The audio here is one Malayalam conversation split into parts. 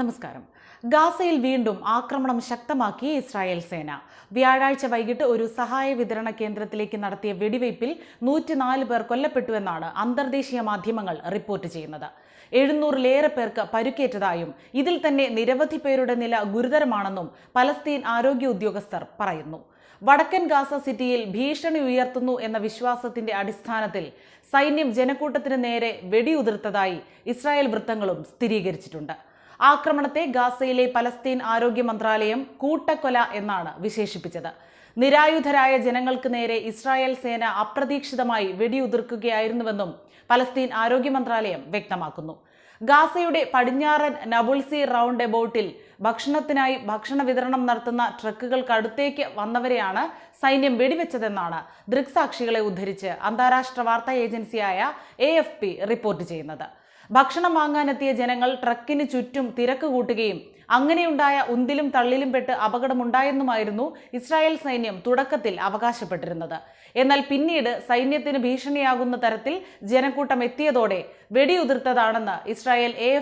നമസ്കാരം. ഗാസയിൽ വീണ്ടും ആക്രമണം ശക്തമാക്കി ഇസ്രായേൽ സേന. വ്യാഴാഴ്ച വൈകിട്ട് ഒരു സഹായ വിതരണ കേന്ദ്രത്തിലേക്ക് നടത്തിയ വെടിവയ്പിൽ നൂറ്റിനാല് പേർ കൊല്ലപ്പെട്ടുവെന്നാണ് അന്തർദേശീയ മാധ്യമങ്ങൾ റിപ്പോർട്ട് ചെയ്യുന്നത്. എഴുന്നൂറിലേറെ പേർക്ക് പരുക്കേറ്റതായും ഇതിൽ തന്നെ നിരവധി പേരുടെ നില ഗുരുതരമാണെന്നും പലസ്തീൻ ആരോഗ്യ ഉദ്യോഗസ്ഥർ പറയുന്നു. വടക്കൻ ഗാസ സിറ്റിയിൽ ഭീഷണി ഉയർത്തുന്നു എന്ന വിശ്വാസത്തിന്റെ അടിസ്ഥാനത്തിൽ സൈന്യം ജനക്കൂട്ടത്തിന് നേരെ വെടിയുതിർത്തതായി ഇസ്രായേൽ വൃത്തങ്ങളും സ്ഥിരീകരിച്ചിട്ടുണ്ട്. ആക്രമണത്തെ ഗാസയിലെ പലസ്തീൻ ആരോഗ്യ മന്ത്രാലയം കൂട്ടക്കൊല എന്നാണ് വിശേഷിപ്പിച്ചത്. നിരായുധരായ ജനങ്ങൾക്ക് നേരെ ഇസ്രായേൽ സേന അപ്രതീക്ഷിതമായി വെടിയുതിർക്കുകയായിരുന്നുവെന്നും പലസ്തീൻ ആരോഗ്യ മന്ത്രാലയം വ്യക്തമാക്കുന്നു. ഗാസയുടെ പടിഞ്ഞാറൻ നബുൾസി റൗണ്ട് എബൌട്ടിൽ ഭക്ഷണത്തിനായി ഭക്ഷണ വിതരണം നടത്തുന്ന ട്രക്കുകൾക്കടുത്തേക്ക് വന്നവരെയാണ് സൈന്യം വെടിവെച്ചതെന്നാണ് ദൃക്സാക്ഷികളെ ഉദ്ധരിച്ച് അന്താരാഷ്ട്ര വാർത്താ ഏജൻസിയായ എ റിപ്പോർട്ട് ചെയ്യുന്നത്. ഭക്ഷണം വാങ്ങാനെത്തിയ ജനങ്ങൾ ട്രക്കിന് ചുറ്റും തിരക്ക് കൂട്ടുകയും അങ്ങനെയുണ്ടായ ഉന്തിലും തള്ളിലും പെട്ട് അപകടമുണ്ടായെന്നുമായിരുന്നു ഇസ്രായേൽ സൈന്യം തുടക്കത്തിൽ അവകാശപ്പെട്ടിരുന്നത്. എന്നാൽ പിന്നീട് സൈന്യത്തിന് ഭീഷണിയാകുന്ന തരത്തിൽ ജനക്കൂട്ടം എത്തിയതോടെ വെടിയുതിർത്തതാണെന്ന് ഇസ്രായേൽ എ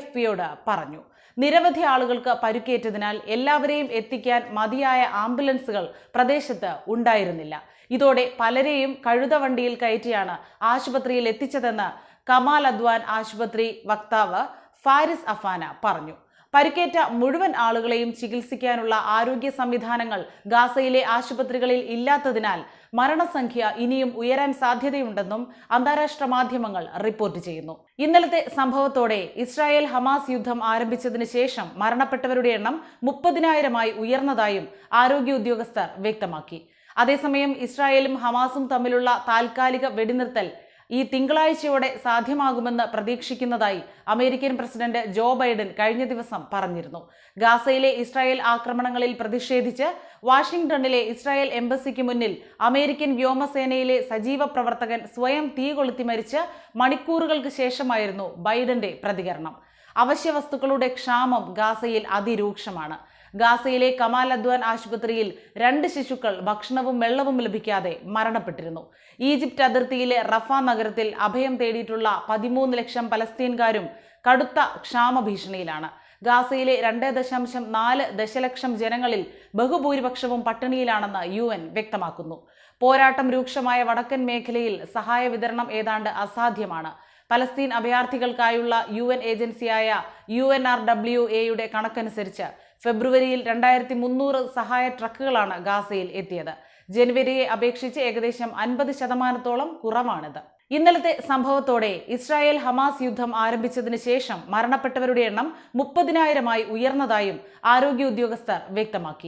പറഞ്ഞു. നിരവധി ആളുകൾക്ക് പരുക്കേറ്റതിനാൽ എല്ലാവരെയും എത്തിക്കാൻ മതിയായ ആംബുലൻസുകൾ പ്രദേശത്ത് ഉണ്ടായിരുന്നില്ല. ഇതോടെ പലരെയും കഴുതവണ്ടിയിൽ കയറ്റിയാണ് ആശുപത്രിയിൽ എത്തിച്ചതെന്ന് കമാൽ അദ്വാൻ ആശുപത്രി വക്താവ് ഫാരിസ് അഫാന പറഞ്ഞു. പരിക്കേറ്റ മുഴുവൻ ആളുകളെയും ചികിത്സിക്കാനുള്ള ആരോഗ്യ സംവിധാനങ്ങൾ ഗാസയിലെ ആശുപത്രികളിൽ ഇല്ലാത്തതിനാൽ മരണസംഖ്യ ഇനിയും ഉയരാൻ സാധ്യതയുണ്ടെന്നും അന്താരാഷ്ട്ര മാധ്യമങ്ങൾ റിപ്പോർട്ട് ചെയ്യുന്നു. ഇന്നലത്തെ സംഭവത്തോടെ ഇസ്രായേൽ ഹമാസ് യുദ്ധം ആരംഭിച്ചതിന് ശേഷം മരണപ്പെട്ടവരുടെ എണ്ണം മുപ്പതിനായിരമായി ഉയർന്നതായും ആരോഗ്യ ഉദ്യോഗസ്ഥർ വ്യക്തമാക്കി. അതേസമയം ഇസ്രായേലും ഹമാസും തമ്മിലുള്ള താൽക്കാലിക വെടിനിർത്തൽ ഈ തിങ്കളാഴ്ചയോടെ സാധ്യമാകുമെന്ന് പ്രതീക്ഷിക്കുന്നതായി അമേരിക്കൻ പ്രസിഡന്റ് ജോ ബൈഡൻ കഴിഞ്ഞ ദിവസം പറഞ്ഞിരുന്നു. ഗാസയിലെ ഇസ്രായേൽ ആക്രമണങ്ങളിൽ പ്രതിഷേധിച്ച് വാഷിംഗ്ടണിലെ ഇസ്രായേൽ എംബസിക്ക് മുന്നിൽ അമേരിക്കൻ വ്യോമസേനയിലെ സജീവ പ്രവർത്തകൻ സ്വയം തീ കൊളുത്തി മരിച്ച് മണിക്കൂറുകൾക്ക് ശേഷമായിരുന്നു ബൈഡന്റെ പ്രതികരണം. അവശ്യ വസ്തുക്കളുടെ ക്ഷാമം ഗാസയിൽ അതിരൂക്ഷമാണ്. ഗാസയിലെ കമാൽ അദ്വാൻ ആശുപത്രിയിൽ രണ്ട് ശിശുക്കൾ ഭക്ഷണവും വെള്ളവും ലഭിക്കാതെ മരണപ്പെട്ടിരുന്നു. ഈജിപ്റ്റ് അതിർത്തിയിലെ റഫ നഗരത്തിൽ അഭയം തേടിയിട്ടുള്ള പതിമൂന്ന് ലക്ഷം പലസ്തീൻകാരും കടുത്ത ക്ഷാമഭീഷണിയിലാണ്. ഗാസയിലെ രണ്ട് ദശാംശം നാല് ദശലക്ഷം ജനങ്ങളിൽ ബഹുഭൂരിപക്ഷവും പട്ടിണിയിലാണെന്ന് യു എൻ വ്യക്തമാക്കുന്നു. പോരാട്ടം രൂക്ഷമായ വടക്കൻ മേഖലയിൽ സഹായ വിതരണം ഏതാണ്ട് അസാധ്യമാണ്. പലസ്തീൻ അഭയാർത്ഥികൾക്കായുള്ള യു എൻ ഏജൻസിയായ യു എൻ ആർ ഡബ്ല്യു എയുടെ കണക്കനുസരിച്ച് ഫെബ്രുവരിയിൽ രണ്ടായിരത്തി മുന്നൂറ് സഹായ ട്രക്കുകളാണ് ഗാസയിൽ എത്തിയത്. ജനുവരിയെ അപേക്ഷിച്ച് ഏകദേശം അൻപത് ശതമാനത്തോളം കുറവാണിത്. ഇന്നലത്തെ സംഭവത്തോടെ ഇസ്രായേൽ ഹമാസ് യുദ്ധം ആരംഭിച്ചതിന് ശേഷം മരണപ്പെട്ടവരുടെ എണ്ണം മുപ്പതിനായിരമായി ഉയർന്നതായും ആരോഗ്യ ഉദ്യോഗസ്ഥർ വ്യക്തമാക്കി.